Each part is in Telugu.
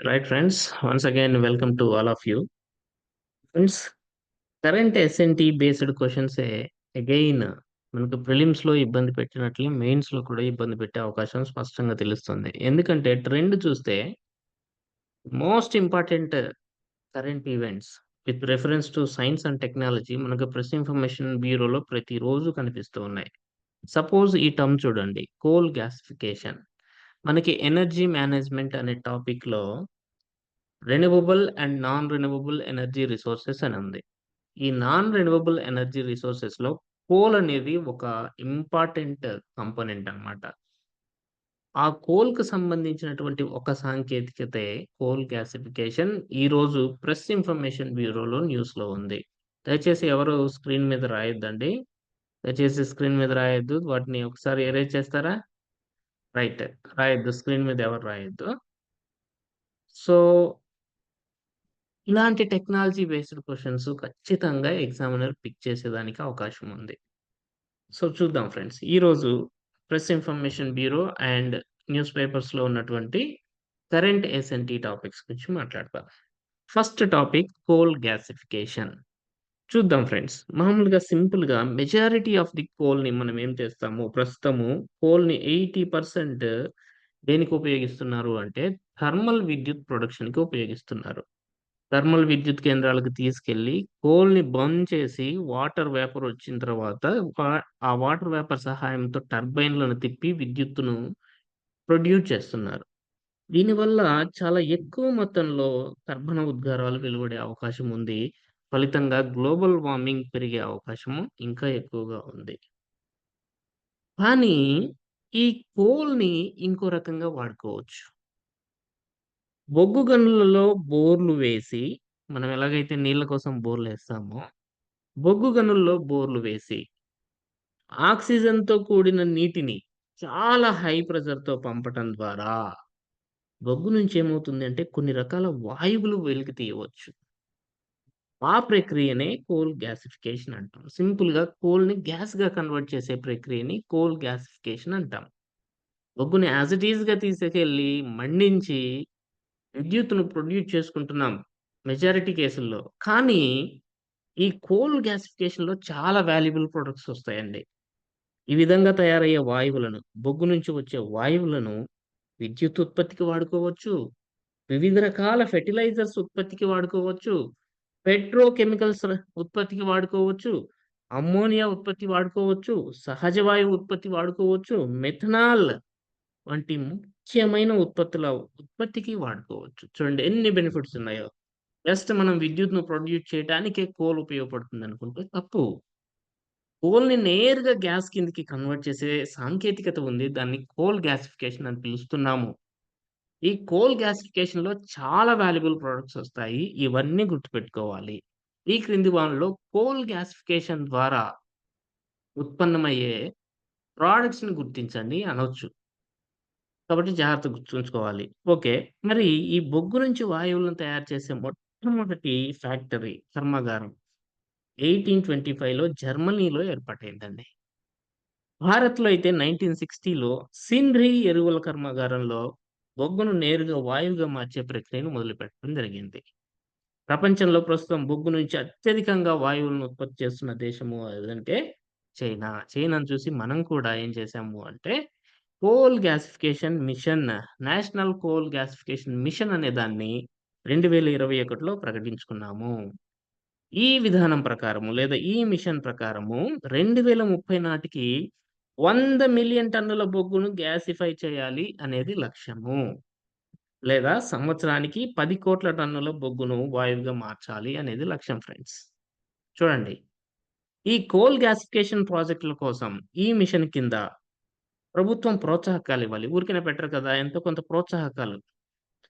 Right friends once again welcome to all of you friends current S N T based క్వశ్చన్సే again మనకు ప్రిలిమ్స్లో ఇబ్బంది పెట్టినట్లే మెయిన్స్లో కూడా ఇబ్బంది పెట్టే అవకాశం స్పష్టంగా తెలుస్తుంది. ఎందుకంటే ట్రెండ్ చూస్తే most important current events with reference to science and technology మనకు ప్రెస్ ఇన్ఫర్మేషన్ బ్యూరోలో ప్రతిరోజు కనిపిస్తూ ఉన్నాయి. సపోజ్ ఈ టర్మ్ చూడండి కోల్ గ్యాసిఫికేషన్ మనకి ఎనర్జీ మేనేజ్మెంట్ అనే టాపిక్లో renewable and non renewable energy resources అని ఉంది. ఈ నాన్ రెన్యూవబుల్ ఎనర్జీ రిసోర్సెస్లో కోల్ అనేది ఒక ఇంపార్టెంట్ కంపోనెంట్ అన్నమాట. ఆ కోల్కు సంబంధించినటువంటి ఒక సాంకేతికతే కోల్ గ్యాసిఫికేషన్ ఈ రోజు ప్రెస్ ఇన్ఫర్మేషన్ బ్యూరోలో న్యూస్లో ఉంది. దయచేసి ఎవరు స్క్రీన్ మీద రాయొద్దండి. దయచేసి స్క్రీన్ మీద రాయొద్దు. వాటిని ఒకసారి ఎరేజ్ చేస్తారా? రైట్ రాయొద్దు స్క్రీన్ మీద ఎవరు రాయొద్దు. సో ఇలాంటి టెక్నాలజీ బేస్డ్ క్వశ్చన్స్ ఖచ్చితంగా ఎగ్జామినర్ పిక్ చేసేదానికి అవకాశం ఉంది. సో చూద్దాం ఫ్రెండ్స్. ఈరోజు press information bureau and news పేపర్స్లో ఉన్నటువంటి current S N T topics గురించి మాట్లాడతాం ఫస్ట్ టాపిక్ కోల్ గ్యాసిఫికేషన్. చూద్దాం ఫ్రెండ్స్. మామూలుగా సింపుల్గా మెజారిటీ ఆఫ్ ది కోల్ని మనం ఏం చేస్తాము? ప్రస్తుతము కోల్ని ఎయిటీ పర్సెంట్ దేనికి ఉపయోగిస్తున్నారు అంటే థర్మల్ విద్యుత్ ప్రొడక్షన్కి ఉపయోగిస్తున్నారు. థర్మల్ విద్యుత్ కేంద్రాలకు తీసుకెళ్ళి కోల్ని బంద్ చేసి వాటర్ వేపర్ వచ్చిన తర్వాత ఆ వాటర్ వేపర్ సహాయంతో టర్బైన్లను తిప్పి విద్యుత్తును ప్రొడ్యూస్ చేస్తున్నారు. దీనివల్ల చాలా ఎక్కువ మొత్తంలో కర్బన ఉద్గారాలు వెలువడే అవకాశం ఉంది. ఫలితంగా గ్లోబల్ వార్మింగ్ పెరిగే అవకాశము ఇంకా ఎక్కువగా ఉంది. కానీ ఈ కోల్ని ఇంకో రకంగా వాడుకోవచ్చు. బొగ్గు గనులలో బోర్లు వేసి మనం ఎలాగైతే నీళ్ళ కోసం బోర్లు వేస్తామో బొగ్గు గనుల్లో బోర్లు వేసి ఆక్సిజన్తో కూడిన నీటిని చాలా హై ప్రెషర్తో పంపటం ద్వారా బొగ్గు నుంచి ఏమవుతుంది అంటే కొన్ని రకాల వాయువులు వెలికి తీయవచ్చు. ఆ ప్రక్రియనే కోల్ గ్యాసిఫికేషన్ అంటాం. సింపుల్గా కోల్ని గ్యాస్గా కన్వర్ట్ చేసే ప్రక్రియని కోల్ గ్యాసిఫికేషన్ అంటాం. బొగ్గుని యాజ్ ఇట్ ఈజ్గా తీసుకెళ్ళి మండించి విద్యుత్తును ప్రొడ్యూస్ చేసుకుంటున్నాం మెజారిటీ కేసుల్లో. కానీ ఈ కోల్ గ్యాసిఫికేషన్లో చాలా వాల్యుబుల్ ప్రొడక్ట్స్ వస్తాయండి. ఈ విధంగా తయారయ్యే వాయువులను బొగ్గు నుంచి వచ్చే వాయువులను విద్యుత్ ఉత్పత్తికి వాడుకోవచ్చు. వివిధ రకాల ఫెర్టిలైజర్స్ ఉత్పత్తికి వాడుకోవచ్చు. పెట్రోకెమికల్స్ ఉత్పత్తికి వాడుకోవచ్చు అమ్మోనియా ఉత్పత్తి వాడుకోవచ్చు సహజ వాయువు ఉత్పత్తి వాడుకోవచ్చు మెథనాల్ వంటి ముఖ్యమైన ఉత్పత్తుల ఉత్పత్తికి వాడుకోవచ్చు. చూడండి ఎన్ని బెనిఫిట్స్ ఉన్నాయో. జస్ట్ మనం విద్యుత్ను ప్రొడ్యూస్ చేయడానికే కోల్ ఉపయోగపడుతుంది అనుకుంటే తప్పు. కోల్ని నేరుగా గ్యాస్ కిందకి కన్వర్ట్ చేసే సాంకేతికత ఉంది. దాన్ని కోల్ గ్యాసిఫికేషన్ అని పిలుస్తున్నాము. ఈ కోల్ గ్యాసిఫికేషన్లో చాలా వాల్యుబుల్ ప్రొడక్ట్స్ వస్తాయి. ఇవన్నీ గుర్తుపెట్టుకోవాలి. ఈ క్రింది వానలో కోల్ గ్యాసిఫికేషన్ ద్వారా ఉత్పన్నమయ్యే ప్రోడక్ట్స్ని గుర్తించండి అనవచ్చు కాబట్టి జాగ్రత్త గుర్తుంచుకోవాలి. ఓకే. మరి ఈ బొగ్గు నుంచి వాయువులను తయారు చేసే మొట్టమొదటి ఫ్యాక్టరీ కర్మాగారం ఎయిటీన్ ట్వంటీ లో జర్మనీలో ఏర్పాటైందండి. భారత్లో అయితే నైన్టీన్ సిక్స్టీలో సింధ్రీ ఎరువుల కర్మాగారంలో బొగ్గును నేరుగా వాయువుగా మార్చే ప్రక్రియను మొదలుపెట్టడం జరిగింది. ప్రపంచంలో ప్రస్తుతం బొగ్గు నుంచి అత్యధికంగా వాయువులను ఉత్పత్తి చేస్తున్న దేశము ఏదంటే చైనా. చైనాను చూసి మనం కూడా ఏం చేసాము అంటే coal gasification mission national coal gasification mission అనే దాన్ని రెండు వేల ఇరవై ఒకటిలో ప్రకటించుకున్నాము. ఈ విధానం ప్రకారము లేదా ఈ మిషన్ ప్రకారము రెండు వేల ముప్పై నాటికి వంద మిలియన్ టన్నుల బొగ్గును గ్యాసిఫై చేయాలి అనేది లక్ష్యము. లేదా సంవత్సరానికి పది కోట్ల టన్నుల బొగ్గును వాయువుగా మార్చాలి అనేది లక్ష్యం ఫ్రెండ్స్. చూడండి. ఈ కోల్ గ్యాసిఫికేషన్ ప్రాజెక్టుల కోసం ఈ మిషన్ కింద ప్రభుత్వం ప్రోత్సాహకాలు ఇవ్వాలి. ఊరికనే పెట్టరు కదా ఎంతో కొంత ప్రోత్సాహకాలు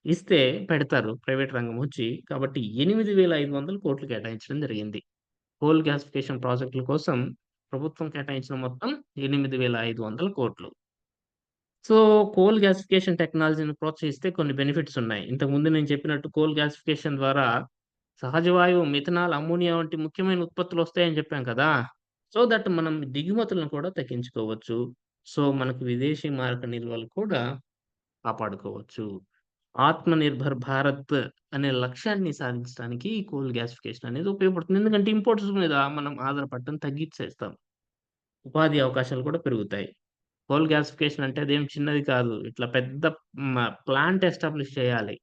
ఇస్తే పెడతారు ప్రైవేట్ రంగం వచ్చి. కాబట్టి ఎనిమిది వేల ఐదు వందల కోట్లు కేటాయించడం జరిగింది. కోల్ గ్యాసిఫికేషన్ ప్రాజెక్టుల కోసం ప్రభుత్వం కేటాయించిన మొత్తం ఎనిమిది వేల ఐదు వందల కోట్లు. సో కోల్ గ్యాసిఫికేషన్ టెక్నాలజీని ప్రోత్సహిస్తే కొన్ని బెనిఫిట్స్ ఉన్నాయి. ఇంతకుముందు నేను చెప్పినట్టు కోల్ గ్యాసిఫికేషన్ ద్వారా సహజ వాయువు మిథనాల్ అమ్మోనియా వంటి ముఖ్యమైన ఉత్పత్తులు వస్తాయని చెప్పాం కదా. సో దట్ మనం దిగుమతులను కూడా తగ్గించుకోవచ్చు. సో మనకు విదేశీ మార్క నిల్వలు కూడా కాపాడుకోవచ్చు. ఆత్మనిర్భర్ భారత్ అనే లక్ష్యాన్ని సాధించడానికి ఈ కోల్ గ్యాసిఫికేషన్ అనేది ఉపయోగపడుతుంది. ఎందుకంటే ఇంపోర్ట్స్ మీద మనం ఆధారపడటం తగ్గించేస్తాం ఉపాధి అవకాశాలు కూడా పెరుగుతాయి. కోల్ గ్యాసిఫికేషన్ అంటే అదేం చిన్నది కాదు. ఇట్లా పెద్ద ప్లాంట్ ఎస్టాబ్లిష్ చేయాలి.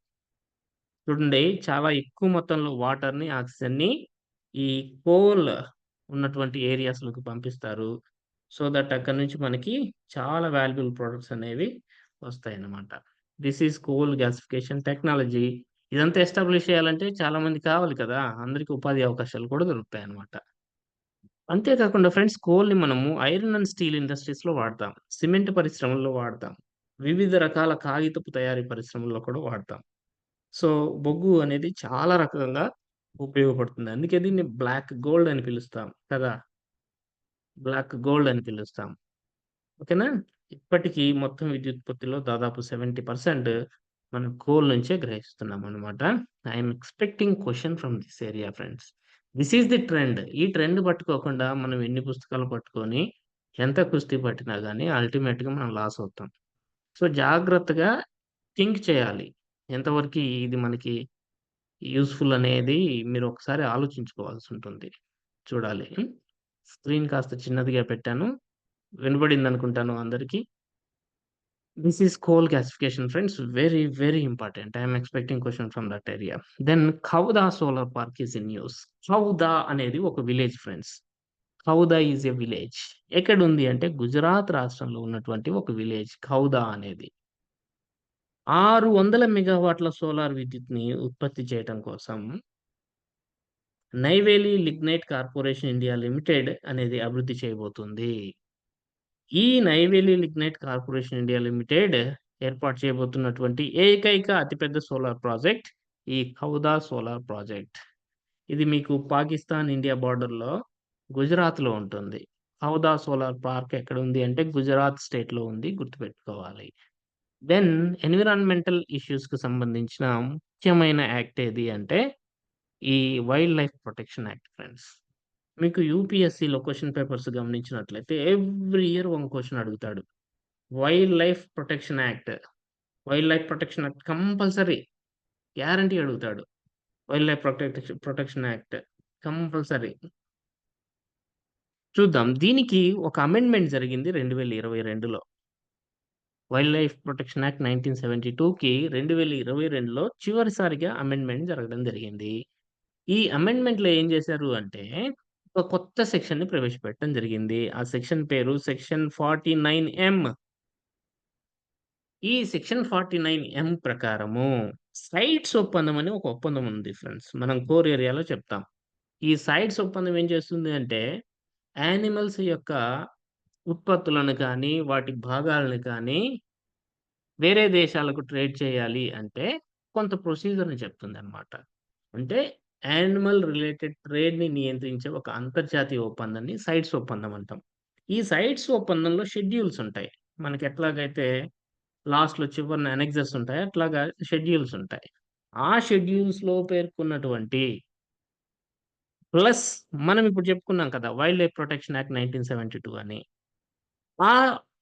చూడండి చాలా ఎక్కువ మొత్తంలో వాటర్‌ని, ఆక్సిజన్‌ని ఈ కోల్ ఉన్నటువంటి ఏరియాస్‌లోకి పంపిస్తారు. సో దట్ అక్కడి నుంచి మనకి చాలా వాల్యుబుల్ ప్రొడక్ట్స్ అనేవి వస్తాయన్నమాట. This is coal gasification technology. ఇదంతా ఎస్టాబ్లిష్ చేయాలంటే చాలా మంది కావాలి కదా! అందరికి ఉపాధి అవకాశాలు కూడా దొరుకుతాయి అనమాట అంతేకాకుండా ఫ్రెండ్స్ కోల్‌ని మనము ఐరన్ అండ్ స్టీల్ ఇండస్ట్రీస్‌లో వాడతాం. సిమెంట్ పరిశ్రమల్లో వాడతాం. వివిధ రకాల కాగితపు తయారీ పరిశ్రమల్లో కూడా వాడతాం. సో, బొగ్గు అనేది చాలా రకంగా ఉపయోగపడుతుంది. అందుకే దీన్ని బ్లాక్ గోల్డ్ అని పిలుస్తాం కదా! బ్లాక్ గోల్డ్ అని పిలుస్తాం. ఓకేనా? ఇప్పటికీ మొత్తం విద్యుత్పత్తిలో దాదాపు 70% మనం కోల్ నుంచే గ్రహిస్తున్నామనమాట. I I'm expecting question from this area friends. This is the trend. ఈ ట్రెండ్ పట్టుకోకుండా మనం ఎన్ని పుస్తకాలు పట్టుకొని, ఎంత కుస్తీ పట్టినా కానీ అల్టిమేట్‌గా మనం లాస్ అవుతాం. సో, జాగ్రత్తగా థింక్ చేయాలి. ఎంతవరకి ఇది మనకి యూస్ఫుల్ అనేది మీరు ఒకసారి ఆలోచించుకోవాల్సి ఉంటుంది చూడాలి. Hmm? స్క్రీన్ కాస్త చిన్నదిగా పెట్టాను. వినబడిందనుకుంటాను అందరికీ this is coal gasification friends. Very, very important. I'm expecting question from that area. Then Khavda solar park is in news Khavda అనేది ఒక village friends. Khavda is a village. ఎక్కడుంది అంటే గుజరాత్ రాష్ట్రంలో ఉన్నటువంటి ఒక విలేజ్ ఖౌదా అనేది. 600 మెగావాట్ల సోలార్ విద్యుత్‌ని ఉత్పత్తి చేయటం కోసం Neyveli lignite corporation India limited అనేది అభివృద్ధి చేయబోతుంది. ఈ Neyveli lignite corporation India limited ఏర్పాటు చేయబోతున్నటువంటి ఏకైక అతిపెద్ద సోలార్ ప్రాజెక్ట్ ఈ ఖౌదా సోలార్ ప్రాజెక్ట్. ఇది మీకు పాకిస్తాన్, ఇండియా బార్డర్లో గుజరాత్‌లో ఉంటుంది. ఖౌదా సోలార్ పార్క్ ఎక్కడ ఉంది అంటే గుజరాత్ స్టేట్‌లో ఉంది. గుర్తుపెట్టుకోవాలి. దెన్ ఎన్విరాన్మెంటల్ ఇష్యూస్‌కి సంబంధించిన ముఖ్యమైన యాక్ట్ ఏది అంటే ఈ wildlife protection act friends. మీకు యూపీఎస్సీలో క్వశ్చన్ పేపర్స్ గమనించినట్లయితే ఎవ్రీ ఇయర్ ఒక క్వశ్చన్ అడుగుతాడు. Wildlife protection act. Wildlife protection act compulsory. Guarantee అడుగుతాడు. Wildlife protection protection act compulsory. చూద్దాం. దీనికి ఒక అమెండ్‌మెంట్ జరిగింది 2022లో. వైల్డ్ లైఫ్ ప్రొటెక్షన్ యాక్ట్ 1972కి 2022లో చివరిసారిగా అమెండ్‌మెంట్ జరగడం జరిగింది. ఈ అమెండ్‌మెంట్‌లో ఏం చేశారు అంటే, ఒక కొత్త సెక్షన్‌ని ప్రవేశపెట్టడం జరిగింది. ఆ సెక్షన్ పేరు సెక్షన్ 49ఎం. ఈ సెక్షన్ 49ఎం ప్రకారము సైట్స్ ఒప్పందం అని ఒక ఒప్పందం ఉంది ఫ్రెండ్స్. మనం కోర్ ఏరియాలో చెప్తాం. ఈ సైట్స్ ఒప్పందం ఏం చేస్తుంది అంటే, యానిమల్స్ యొక్క ఉత్పత్తులను కానీ, వాటి భాగాలను కానీ వేరే దేశాలకు ట్రేడ్ చేయాలి అంటే కొంత ప్రొసీజర్‌ని చెప్తుంది అనమాట అంటే యానిమల్ రిలేటెడ్ ట్రేడ్‌ని నియంత్రించే ఒక అంతర్జాతీయ ఒప్పందాన్ని సైట్స్ ఒప్పందం అంటాం. ఈ సైట్స్ ఒప్పందంలో షెడ్యూల్స్ ఉంటాయి. మనకి ఎట్లాగైతే లాస్ట్‌లో చివరిన అనెక్సెస్ ఉంటాయి అట్లాగా షెడ్యూల్స్ ఉంటాయి. ఆ షెడ్యూల్స్‌లో పేర్కొన్నటువంటి ప్లస్ మనం ఇప్పుడు చెప్పుకున్నాం కదా! వైల్డ్ లైఫ్ ప్రొటెక్షన్ యాక్ట్ 1972 అని. ఆ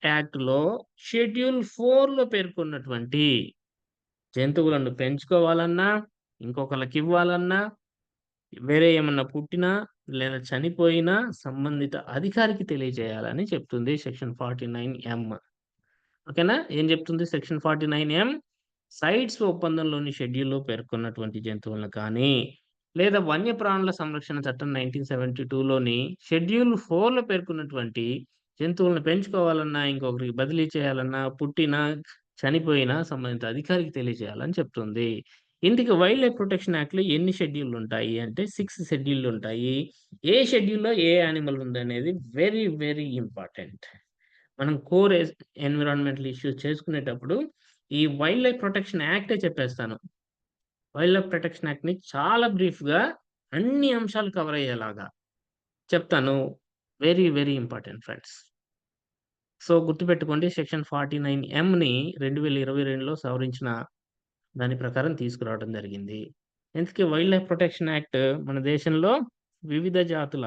యాక్ట్‌లో షెడ్యూల్ ఫోర్లో పేర్కొన్నటువంటి జంతువులను పెంచుకోవాలన్నా, ఇంకొకళ్ళకివ్వాలన్నా, వేరే ఏమన్నా పుట్టినా లేదా చనిపోయినా సంబంధిత అధికారికి తెలియజేయాలని చెప్తుంది సెక్షన్ 49ఎం. ఓకేనా? ఏం చెప్తుంది సెక్షన్ 49ఎం? సైట్స్ ఒప్పందంలోని షెడ్యూల్‌లో పేర్కొన్నటువంటి జంతువులను కానీ, లేదా వన్యప్రాణుల సంరక్షణ చట్టం 1972లోని షెడ్యూల్ ఫోర్లో పేర్కొన్నటువంటి జంతువులను పెంచుకోవాలన్నా, ఇంకొకరికి బదిలీ చేయాలన్నా, పుట్టినా, చనిపోయినా సంబంధిత అధికారికి తెలియజేయాలని చెప్తుంది. ఇందుకు వైల్డ్ లైఫ్ ప్రొటెక్షన్ యాక్ట్‌లో ఎన్ని షెడ్యూల్ ఉంటాయి అంటే సిక్స్ షెడ్యూల్ ఉంటాయి ఏ షెడ్యూల్‌లో ఏ యానిమల్ ఉందనేది వెరీ, వెరీ ఇంపార్టెంట్. మనం కోర్ ఎన్విరాన్మెంటల్ ఇష్యూస్ చేసుకునేటప్పుడు ఈ వైల్డ్ లైఫ్ ప్రొటెక్షన్ యాక్టే చెప్పేస్తాను. వైల్డ్ లైఫ్ ప్రొటెక్షన్ యాక్ట్‌ని చాలా బ్రీఫ్‌గా అన్ని అంశాలు కవర్ అయ్యేలాగా చెప్తాను. Very, very important friends. So, గుర్తుపెట్టుకోండి సెక్షన్ 49ఎంని 2022లో సవరించిన దాని ప్రకారం తీసుకురావడం జరిగింది. ఇంతకీ వైల్డ్ లైఫ్ ప్రొటెక్షన్ యాక్ట్ మన దేశంలో వివిధ జాతుల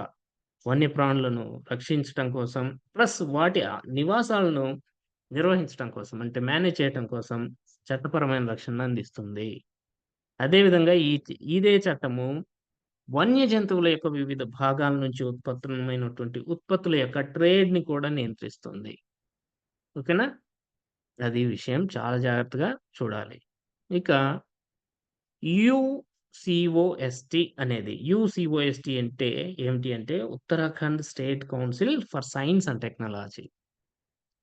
వన్యప్రాణులను రక్షించటం కోసం, ప్లస్ వాటి నివాసాలను నిర్వహించడం కోసం అంటే మేనేజ్ చేయటం కోసం చట్టపరమైన రక్షణ అందిస్తుంది. అదేవిధంగా ఈ ఇదే చట్టము వన్య జంతువుల యొక్క వివిధ భాగాల నుంచి ఉత్పత్తమైనటువంటి ఉత్పత్తుల యొక్క ట్రేడ్‌ని కూడా నియంత్రిస్తుంది. ఓకేనా? అది విషయం చాలా జాగ్రత్తగా చూడాలి. ఇక యుసిఓఎస్టి అనేది U C O S T అంటే ఏమిటి అంటే Uttarakhand state council for science and technology.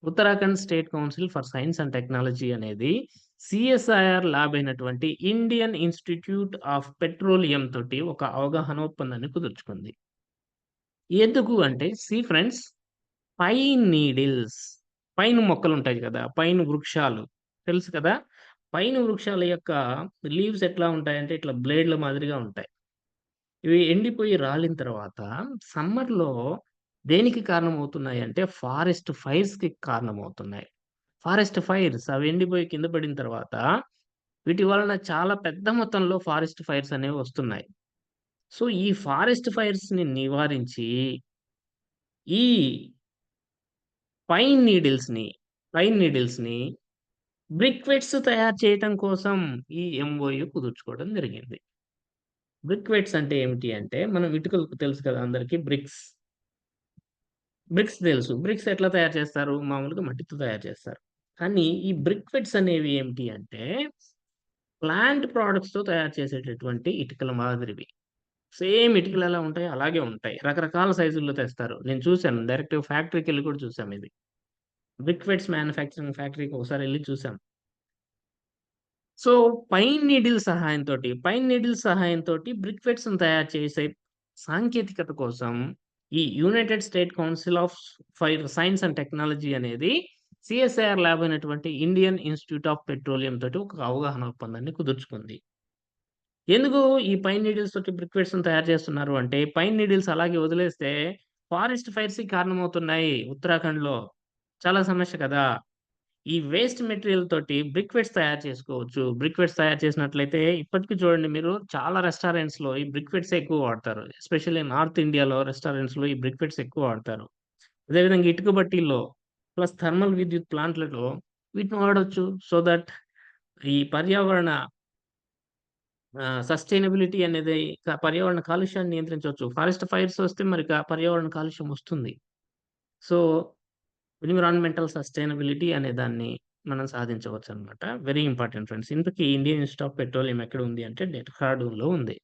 Uttarakhand state council for science and technology అనేది C S I R lab అయినటువంటి ఇండియన్ ఇన్‌స్టిట్యూట్ ఆఫ్ పెట్రోలియం తోటి ఒక అవగాహన ఒప్పందాన్ని కుదుర్చుకుంది. ఎందుకు అంటే see friends pine needles pine మొక్కలుంటాయి కదా! పైన్ వృక్షాలు తెలుసు కదా! పైన వృక్షాల యొక్క లీవ్స్ ఎట్లా ఉంటాయంటే ఇట్లా బ్లేడ్‌ల మాదిరిగా ఉంటాయి. ఇవి ఎండిపోయి రాలిన తర్వాత సమ్మర్‌లో దేనికి కారణమవుతున్నాయంటే ఫారెస్ట్ ఫైర్స్‌కి కారణమవుతున్నాయి. ఫారెస్ట్ ఫైర్స్ అవి ఎండిపోయి కింద పడిన తర్వాత వీటి వలన చాలా పెద్ద మొత్తంలో ఫారెస్ట్ ఫైర్స్ అనేవి వస్తున్నాయి. సో, ఈ ఫారెస్ట్ ఫైర్స్‌ని నివారించి ఈ పైన్ నీడిల్స్‌ని, పైన్ నీడిల్స్‌ని బ్రిక్వెట్స్ తయారు చేయటం కోసం ఈ ఎంఓయు కుదుర్చుకోవడం జరిగింది. బ్రిక్వెట్స్ అంటే ఏమిటి అంటే మనం ఇటుకలు తెలుసు కదా అందరికీ బ్రిక్స్. బ్రిక్స్ తెలుసు. బ్రిక్స్ ఎట్లా తయారు చేస్తారు? మామూలుగా మట్టితో తయారు చేస్తారు. కానీ ఈ బ్రిక్వెట్స్ అనేవి ఏమిటి అంటే ప్లాంట్ ప్రోడక్ట్స్తో తయారు చేసేటటువంటి ఇటుకల మాదిరివి. సేమ్ ఇటుకలు ఎలా ఉంటాయి అలాగే ఉంటాయి. రకరకాల సైజుల్లో తెస్తారు. నేను చూశాను డైరెక్ట్ ఫ్యాక్టరీకి వెళ్ళి కూడా చూసాం ఇది. బ్రిక్వెట్స్ మ్యానుఫ్యాక్చరింగ్ ఫ్యాక్టరీకి ఒకసారి వెళ్ళి చూసాం. సో, పైన్ నీడిల్ సహాయంతో పైన్ నీడిల్ సహాయంతో బ్రిక్వెట్స్ తయారు చేసే సాంకేతికత కోసం ఈ united state council of fire science and technology అనేది C S I R lab అయినటువంటి ఇండియన్ ఇన్‌స్టిట్యూట్ ఆఫ్ పెట్రోలియం తోటి ఒక అవగాహన ఒప్పందాన్ని కుదుర్చుకుంది. ఎందుకు ఈ పైన్ నీడిల్స్ తోటి బ్రిక్వెట్స్ తయారు చేస్తున్నారు అంటే పైన్ నీడిల్స్ అలాగే వదిలేస్తే ఫారెస్ట్ ఫైర్స్‌కి కారణమవుతున్నాయి ఉత్తరాఖండ్‌లో. చాలా సమస్య కదా! ఈ వేస్ట్ మెటీరియల్ తోటి బ్రిక్వెట్స్ తయారు చేసుకోవచ్చు. బ్రిక్వెట్స్ తయారు చేసినట్లయితే ఇప్పటికీ చూడండి మీరు చాలా రెస్టారెంట్స్‌లో ఈ బ్రిక్వెట్స్ ఎక్కువ వాడతారు. ఎస్పెషల్లీ నార్త్ ఇండియాలో రెస్టారెంట్స్‌లో ఈ బ్రిక్వెట్స్ ఎక్కువ వాడతారు. అదేవిధంగా ఇటుక బట్టీల్లో ప్లస్ థర్మల్ విద్యుత్ ప్లాంట్‌లలో వీటిని వాడవచ్చు సో దట్ ఈ పర్యావరణ సస్టైనబిలిటీ అనేది పర్యావరణ కాలుష్యాన్ని నియంత్రించవచ్చు. ఫారెస్ట్ ఫైర్స్ వస్తే మరి పర్యావరణ కాలుష్యం వస్తుంది. సో, ఎన్విరాన్మెంటల్ సస్టైనబిలిటీ అనే దాన్ని మనం సాధించవచ్చు అనమాట వెరీ ఇంపార్టెంట్ ఫ్రెండ్స్. ఇంతకీ ఇండియన్ ఇన్‌స్టిట్యూట్ ఆఫ్ పెట్రోలియం ఎక్కడ ఉంది అంటే డెహ్రాడూన్‌లో ఉంది.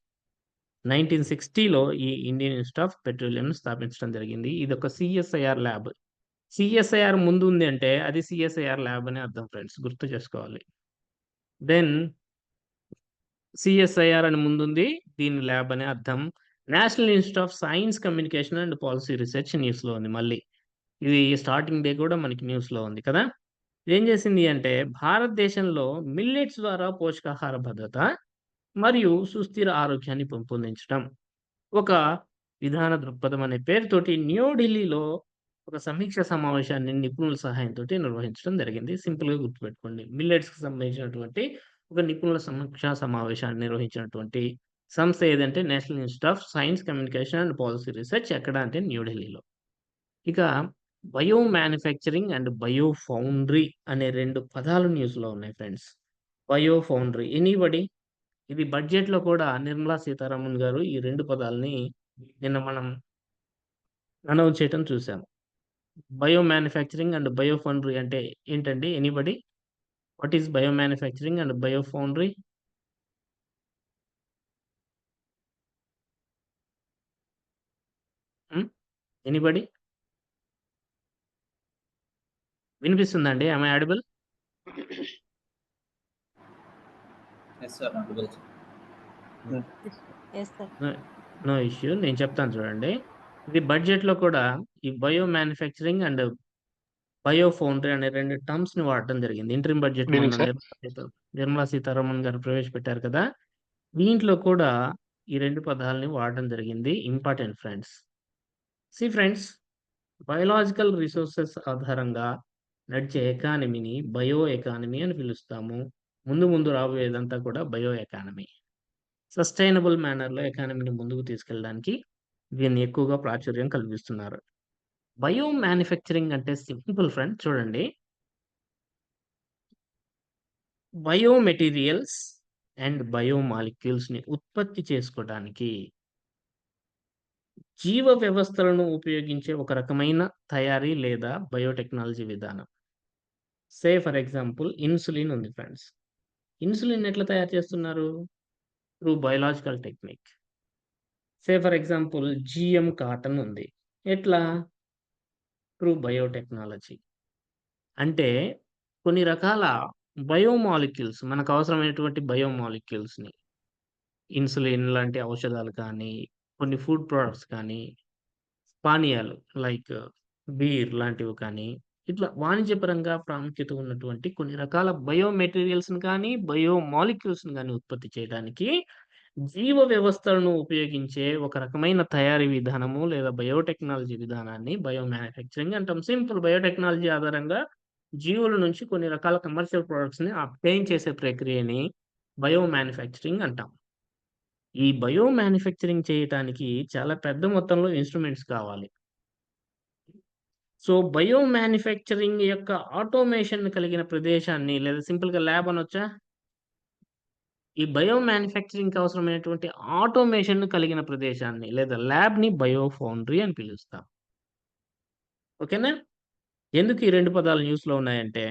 1960లో ఈ ఇండియన్ ఇన్‌స్టిట్యూట్ ఆఫ్ పెట్రోలియం స్థాపించడం జరిగింది. ఇది ఒక సిఎస్ఐఆర్ ల్యాబ్. సిఎస్ఐఆర్ ముందు ఉంది అంటే అది సిఎస్ఐఆర్ ల్యాబ్ అని అర్థం ఫ్రెండ్స్. గుర్తు చేసుకోవాలి. దెన్ సిఎస్ఐఆర్ అని ముందుంది. దీని ల్యాబ్ అనే అర్థం. National institute of science, communication and policy research న్యూస్‌లో ఉంది మళ్ళీ. ఇది స్టార్టింగ్ డే కూడా మనకి న్యూస్‌లో ఉంది కదా! ఏం చేసింది అంటే భారతదేశంలో మిల్లెట్స్ ద్వారా పోషకాహార భద్రత మరియు సుస్థిర ఆరోగ్యాన్ని పెంపొందించడం. ఒక విధాన దృక్పథం అనే పేరుతోటి న్యూఢిల్లీలో ఒక సమీక్ష సమావేశాన్ని నిపుణుల సహాయంతో నిర్వహించడం జరిగింది. సింపుల్‌గా గుర్తుపెట్టుకోండి. మిల్లెట్స్‌కి సంబంధించినటువంటి ఒక నిపుణుల సమీక్ష సమావేశాన్ని నిర్వహించినటువంటి సంస్థ ఏదంటే national institute of science, communication and policy research ఎక్కడ అంటే న్యూఢిల్లీలో. ఇక bio manufacturing and bio foundry అనే రెండు పదాలు న్యూస్‌లో ఉన్నాయి ఫ్రెండ్స్. బయో ఫౌండరీ ఎనీబడి ఇది బడ్జెట్‌లో కూడా నిర్మలా సీతారామన్ గారు ఈ రెండు పదాలని నిన్న మనం అనౌన్స్ చేయటం చూసాము. Bio manufacturing and bio foundry అంటే ఏంటండి? Anybody what is bio manufacturing and bio foundry? Anybody? వినిపిస్తుందా అండి? Am I audible? No no issue. నేను చెప్తాను చూడండి. ఇది బడ్జెట్‌లో కూడా ఈ bio manufacturing and bio foundry అనే 2 టర్మ్స్‌ని వాడటం జరిగింది. Interim budget. నిర్మలా సీతా నిర్మలా సీతారామన్ గారు ప్రవేశపెట్టారు కదా! దీంట్లో కూడా ఈ 2 పదాలని వాడడం జరిగింది. Important friends. See friends biological resources ఆధారంగా నడిచే ఎకానమీని బయో ఎకానమీ అని పిలుస్తాము. ముందు ముందు రాబోయేదంతా కూడా బయో ఎకానమీ. సస్టైనబుల్ మేనర్‌లో ఎకానమీని ముందుకు తీసుకెళ్ళడానికి దీన్ని ఎక్కువగా ప్రాచుర్యం కల్పిస్తున్నారు. బయో మ్యానుఫ్యాక్చరింగ్ అంటే సింపుల్ ఫ్రెండ్ చూడండి. బయో మెటీరియల్స్ అండ్ బయో మాలిక్యూల్స్‌ని ఉత్పత్తి చేసుకోవడానికి జీవ వ్యవస్థలను ఉపయోగించే ఒక రకమైన తయారీ లేదా బయోటెక్నాలజీ విధానం. సే ఫర్ ఎగ్జాంపుల్ ఇన్సులిన్ ఉంది ఫ్రెండ్స్. ఇన్సులిన్ ఎట్లా తయారు చేస్తున్నారు? Through biological technique. Say for example G M cotton ఉంది. ఎట్లా? Through biotechnology. అంటే కొన్ని రకాల బయోమాలిక్యూల్స్ మనకు అవసరమైనటువంటి బయోమాలిక్యూల్స్ని ఇన్సులిన్ లాంటి ఔషధాలు కానీ, కొన్ని ఫుడ్ ప్రొడక్ట్స్ కానీ, పానీయాలు లైక్ బీర్ లాంటివి కానీ, ఇట్లా వాణిజ్యపరంగా ప్రాముఖ్యత ఉన్నటువంటి కొన్ని రకాల బయో మెటీరియల్స్‌ని కానీ, బయో మాలిక్యూల్స్‌ని కానీ ఉత్పత్తి చేయడానికి జీవ వ్యవస్థలను ఉపయోగించే ఒక రకమైన తయారీ విధానము లేదా బయోటెక్నాలజీ విధానాన్ని బయో మ్యానుఫ్యాక్చరింగ్ అంటాం. సింపుల్ బయోటెక్నాలజీ ఆధారంగా జీవుల నుంచి కొన్ని రకాల కమర్షియల్ ప్రొడక్ట్స్‌ని అప్టైన్ చేసే ప్రక్రియని బయో మ్యానుఫ్యాక్చరింగ్ అంటాం. ఈ బయో మ్యానుఫ్యాక్చరింగ్ చేయటానికి చాలా పెద్ద మొత్తంలో ఇన్‌స్ట్రుమెంట్స్ కావాలి. సో, బయో మ్యానుఫ్యాక్చరింగ్ యొక్క ఆటోమేషన్ కలిగిన ప్రదేశాన్ని లేదా సింపుల్‌గా ల్యాబ్ అనొచ్చా? ఈ బయో మ్యానుఫ్యాక్చరింగ్‌కి అవసరమైనటువంటి ఆటోమేషన్ కలిగిన ప్రదేశాన్ని లేదా ల్యాబ్‌ని బయో ఫౌండరీ అని పిలుస్తాం. ఓకేనా? ఎందుకు ఈ రెండు పదాలు న్యూస్‌లో ఉన్నాయంటే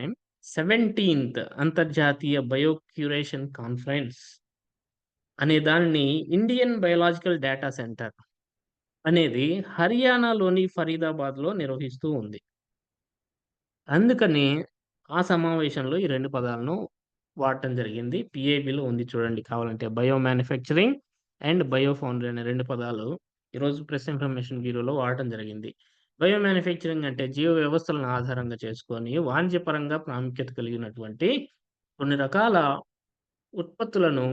17థ్ అంతర్జాతీయ బయో క్యూరేషన్ కాన్ఫరెన్స్ అనే దానిని ఇండియన్ బయోలాజికల్ డేటా సెంటర్ అనేది హర్యానాలోని ఫరీదాబాద్‌లో నిర్వహిస్తూ ఉంది. అందుకని ఆ సమావేశంలో ఈ రెండు పదాలను వాడటం జరిగింది. పిఏబిలో ఉంది చూడండి కావాలంటే. Bio manufacturing and bio foundry అనే రెండు పదాలు ఈరోజు ప్రెస్ ఇన్ఫర్మేషన్ బ్యూరోలో వాడటం జరిగింది. బయో మ్యానుఫ్యాక్చరింగ్ అంటే జీవ వ్యవస్థలను ఆధారంగా చేసుకొని వాణిజ్యపరంగా ప్రాముఖ్యత కలిగినటువంటి కొన్ని రకాల ఉత్పత్తులను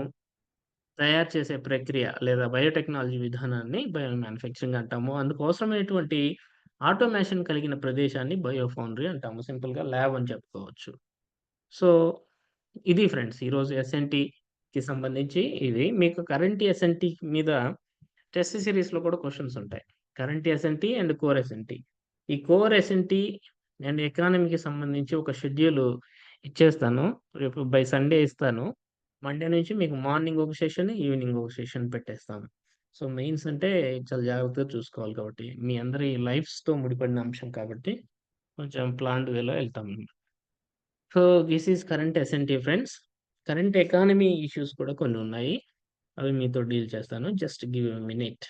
తయారు చేసే ప్రక్రియ లేదా బయోటెక్నాలజీ విధానాన్ని బయో మ్యానుఫ్యాక్చరింగ్ అంటాము. అందుకు అవసరమైనటువంటి ఆటోమేషన్ కలిగిన ప్రదేశాన్ని బయోఫౌండరీ అంటాము. సింపుల్‌గా ల్యాబ్ అని చెప్పుకోవచ్చు. సో, ఇది ఫ్రెండ్స్ ఈరోజు ఎస్ఎన్‌టీకి సంబంధించి ఇది. మీకు కరెంట్ ఎస్ఎన్‌టీ మీద టెస్ట్ సిరీస్లో కూడా క్వశ్చన్స్ ఉంటాయి. Current S N T and core S N T. ఈ core S N T and ఎకానమీకి సంబంధించి ఒక షెడ్యూల్ ఇచ్చేస్తాను. రేపు బై సండే ఇస్తాను. మండే నుంచి మీకు మార్నింగ్ ఒక సెషన్, ఈవినింగ్ ఒక సెషన్ పెట్టేస్తాను. సో, మెయిన్స్ అంటే చాలా జాగ్రత్తగా చూసుకోవాలి కాబట్టి. మీ అందరి లైఫ్స్‌తో ముడిపడిన అంశం కాబట్టి కొంచెం ప్లాంట్ వేలో వెళ్తాం so, this is current SNT friends. Current economy issues కూడా కొన్ని ఉన్నాయి. అవి మీతో డీల్ చేస్తాను. Just give minute.